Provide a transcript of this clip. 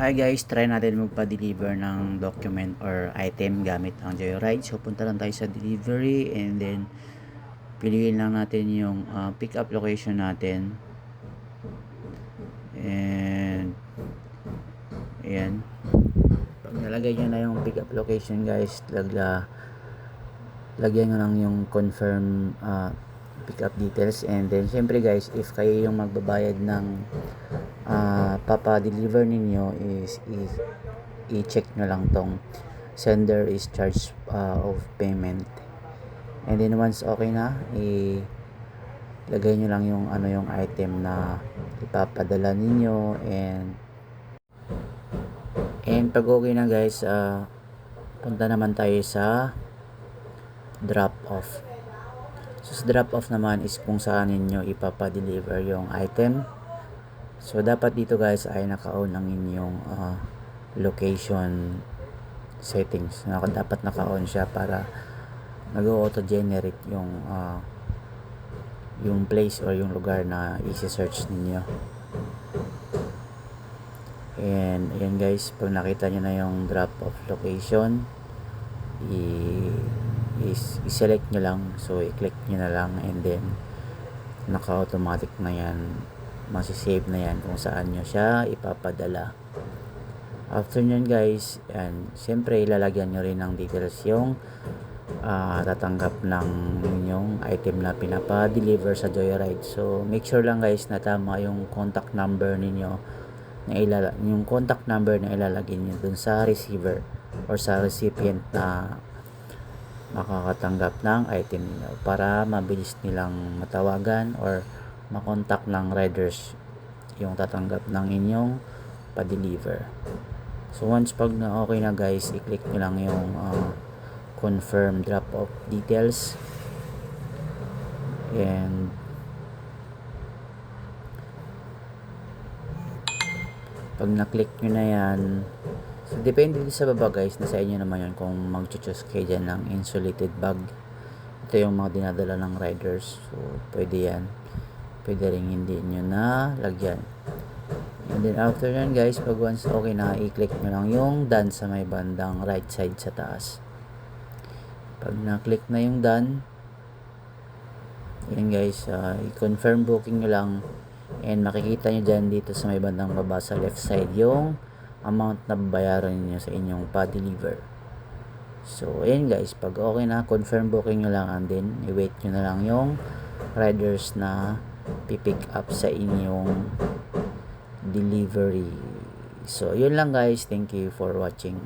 Hi guys, try natin magpa-deliver ng document or item gamit ang Joyride. So punta lang tayo sa delivery and then piliin lang natin yung uh, pick up location natin. And ayan. Pag nalagay nyo na yung pick up location guys, lagla lagyan nyo lang yung confirm uh, pick up details and then syempre guys if kayo yung magbabayad ng uh, papa-deliver ninyo is, is i-check nyo lang tong sender is charge uh, of payment and then once okay na i lagay nyo lang yung ano yung item na ipapadala ninyo and and pag okay na guys uh, punta naman tayo sa drop off So, sa drop off naman is kung saan ninyo ipapa-deliver yung item. So, dapat dito guys ay naka-on ang inyong uh, location settings. Naka, dapat naka-on siya para nag-auto-generate yung uh, yung place or yung lugar na isi-search ninyo. And, ayan guys, pag nakita nyo na yung drop off location, i-select nyo lang so i-click nyo na lang and then naka-automatic na yan masisave na yan kung saan nyo siya ipapadala. After nyo guys yan, siyempre ilalagyan nyo rin ng details yung uh, tatanggap ng inyong item na pinapa-deliver sa Joyride. So make sure lang guys na tama yung contact number ninyo na ilala yung contact number na ilalagay nyo dun sa receiver or sa recipient na makakatanggap ng item nila para mabilis nilang matawagan or makontak ng riders yung tatanggap ng inyong pa-deliver. So once pag na okay na guys, i-click nyo lang yung uh, confirm drop off details and pag na-click nyo na yan So, depende din sa baba guys, nasa inyo naman yun kung mag-choose kayo dyan ng insulated bag. Ito yung mga dinadala ng riders. So, pwede yan. Pwede rin hindi nyo na lagyan. And then after yan guys, pag once okay na, i-click nyo lang yung done sa may bandang right side sa taas. Pag na-click na yung done, yan guys, uh, i-confirm booking nyo lang and makikita nyo dyan dito sa may bandang baba sa left side yung amount na bayaran niyo sa inyong pa-deliver. So, ayan guys, pag okay na, confirm booking nyo lang and then i-wait nyo na lang yung riders na pipick up sa inyong delivery. So, yun lang guys. Thank you for watching.